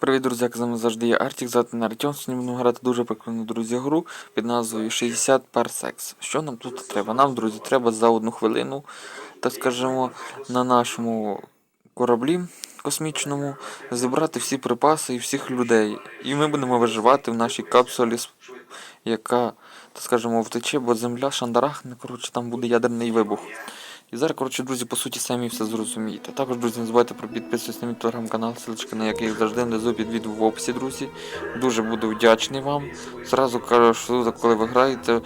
Привіт, друзі, як з вами завжди є Артік, звати на Артем. Сьогодні будемо грати дуже прикольну, друзі, гру під назвою 60 Parsecs. Що нам тут треба? Нам, друзі, треба за одну хвилину, так скажемо, на нашому кораблі космічному зібрати всі припаси і всіх людей. І ми будемо виживати в нашій капсулі, яка, так скажемо, втече, бо земля шандарахне, коротше, там буде ядерний вибух. І зараз, коротше, друзі, по суті, самі все зрозумієте. Також, друзі, не забувайте про підписуватися на мій телеграм-канал, ссылочка на який завжди внизу під відео в описі, друзі. Дуже буду вдячний вам. Зразу кажу, що коли ви граєте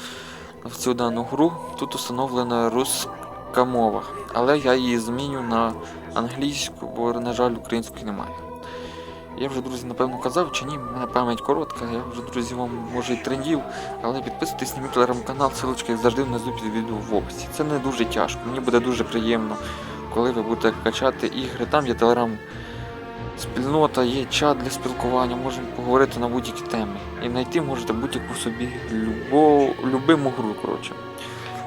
в цю дану гру, тут установлена руська мова. Але я її зміню на англійську, бо, на жаль, української немає. Я вже, друзі, напевно казав, чи ні, в мене пам'ять коротка, я вже, друзі, вам може і трендів, але підписуйтесь на мій телеграм-канал, ссылочка як завжди внизу під відео в описі. Це не дуже тяжко, мені буде дуже приємно, коли ви будете качати ігри. Там є телеграм спільнота, є чат для спілкування, можемо поговорити на будь-які теми. І знайти можете будь-яку собі любо, любиму гру, коротше.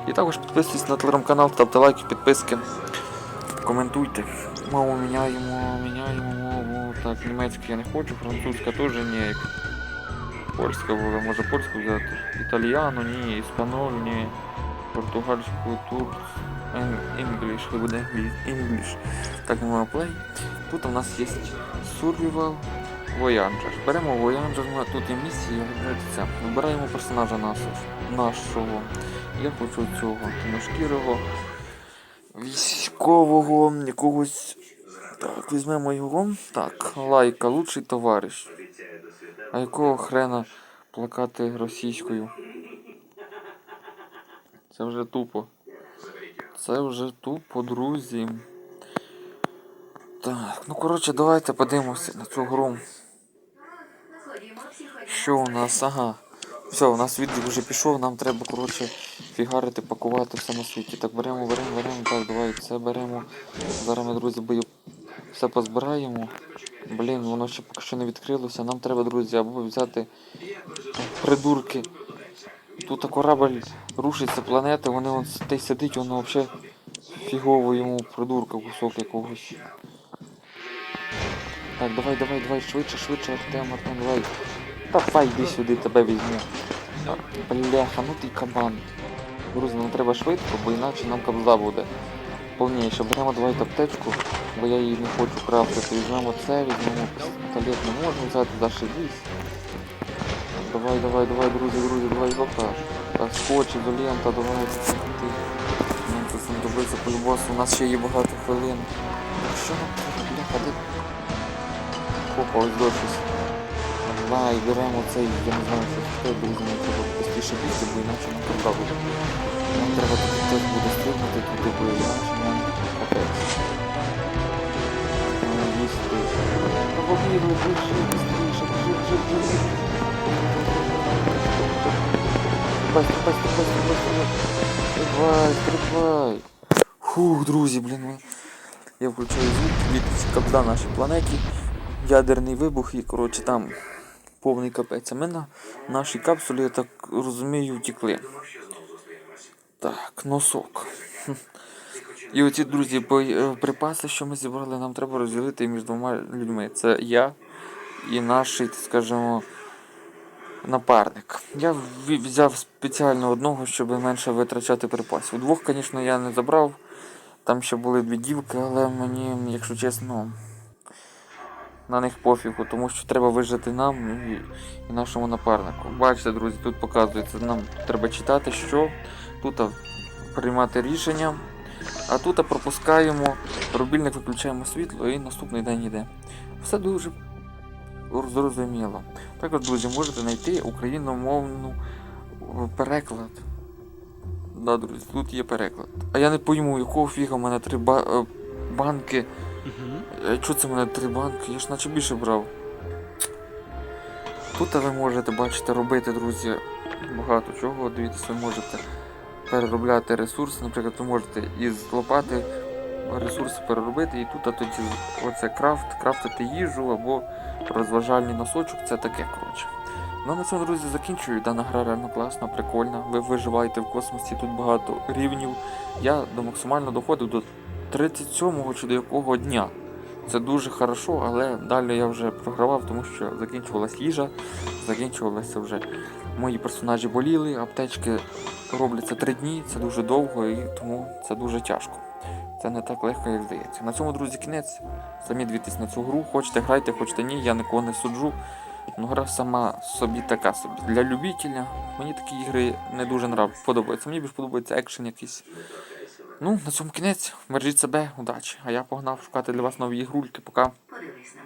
І також підписуйтесь на телеграм-канал, ставте лайки, підписки, коментуйте. Мову міняємо, міняємо мову. Так, німецьку я не хочу, французька теж ні. Польська може польську взяти. Італіану, ні, іспаноль, ні. Португальську, турк, інгліш, хай буде інгліш. Так, ми маємо play. Тут у нас є Survival Voyager. Беремо Voyager, ми- тут є місії, вибирайте. Вибираємо персонажа нашого. Я хочу цього темношкірого, військового, якогось. Так, візьмемо його. Так, лайка, лучший товариш. А якого хрена плакати російською? Це вже тупо. Це вже тупо, друзі. Так, ну коротше, давайте подивимося на цю гру. Що у нас? Ага. Все, у нас відео вже пішов, нам треба, коротше, фігарити, пакувати все на світі. Так, беремо, беремо, беремо, так, давай це беремо. Зараз ми, друзі, бою все позбираємо. Блін, воно ще поки що не відкрилося. Нам треба, друзі, або взяти придурки. Тут корабль рушиться планети, вони он те сидить, воно взагалі фігово йому придурка кусок якогось. Так, давай, давай, давай, швидше, швидше, Артем, Артем, давай. Давай, йди сюди, тебе візьму. Бляха, ну ти кабан. Друзі, нам треба швидко, бо іначе нам кабза буде. Повніше. Беремо давайте аптечку, бо я її не хочу крафтити. Візьмемо це, візьмемо пістолет, не можна взяти, зашибісь. Давай, давай, давай, друзі, друзі, давай, опа. Так, скотч, ізолента, давай. Нам тут знадобиться по-любосу, у нас ще є багато хвилин. Що нам треба? Опа, ось до щось. Давай, беремо цей, я не знаю, що це, друзі, нам треба простіше бігти, бо нам кабза буде. Нам треба тут теж буде стрибнути туди, бо іначе капець. Їсти. Побігли, стрибай. Стрибай, стрибай. Фух, друзі, блін. ми- Я включаю звук від капда нашій планеті. Ядерний вибух і, коротше, там повний капець. А ми на нашій капсулі, я так розумію, втекли. Так, носок. І оці, друзі, е, припаси, що ми зібрали, нам треба розділити між двома людьми. Це я і наш, скажімо, напарник. Я взяв спеціально одного, щоб менше витрачати припасів. Двох, звісно, я не забрав. Там ще були дві дівки, але мені, якщо чесно, на них пофігу, тому що треба вижити нам і, і нашому напарнику. Бачите, друзі, тут показується, нам треба читати, що тут приймати рішення, а тут пропускаємо, рубільник виключаємо світло і наступний день йде. Все дуже зрозуміло. Також, друзі, можете знайти україномовну е, переклад. Да, друзі, тут є переклад. А я не пойму, якого фіга в мене три ба- е, банки. Е, Чого це в мене три банки? Я ж наче більше брав. Тут ви можете бачите робити, друзі, багато чого. Дивіться, ви можете переробляти ресурси. Наприклад, ви можете із лопати ресурси переробити і тут а тоді оце крафт, крафтити їжу або розважальний носочок, це таке, коротше. Ну на цьому, друзі, закінчую. Дана гра реально класна, прикольна. Ви виживаєте в космосі, тут багато рівнів. Я до максимально доходив до 37-го чи до якого дня. Це дуже хорошо, але далі я вже програвав, тому що закінчувалась їжа, закінчувалися вже мої персонажі боліли, аптечки робляться три дні, це дуже довго і тому це дуже тяжко. Це не так легко, як здається. На цьому, друзі, кінець. Самі дивіться на цю гру. Хочете грайте, хочете ні, я нікого не суджу. Ну, гра сама собі така собі. Для любителя мені такі ігри не дуже подобаються. Мені більш подобається екшен якийсь. Ну, на цьому кінець. Бережіть себе, удачі. А я погнав шукати для вас нові ігрульки. Пока. Подивись на